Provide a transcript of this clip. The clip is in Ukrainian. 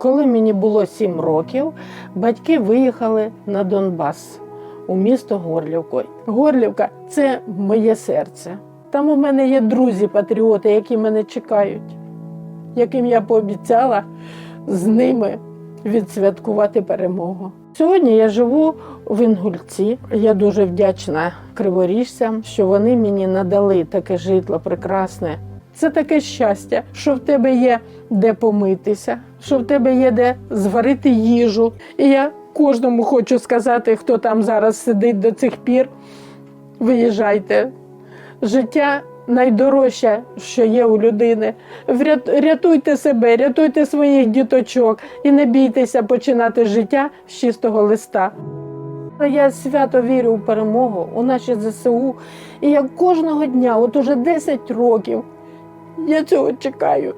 Коли мені було сім років, батьки виїхали на Донбас у місто Горлівко. Горлівка це моє серце. Там у мене є друзі-патріоти, які мене чекають, яким я пообіцяла з ними відсвяткувати перемогу. Сьогодні я живу в Інгульці. Я дуже вдячна криворіжцям, що вони мені надали таке житло прекрасне. Це таке щастя, що в тебе є де помитися, що в тебе є де зварити їжу. І я кожному хочу сказати, хто там зараз сидить до цих пір. Виїжджайте. Життя найдорожче, що є у людини. Рятуйте себе, рятуйте своїх діточок і не бійтеся починати життя з чистого листа. Я свято вірю у перемогу, у наші ЗСУ. І я кожного дня, от уже 10 років, я цього чекаю.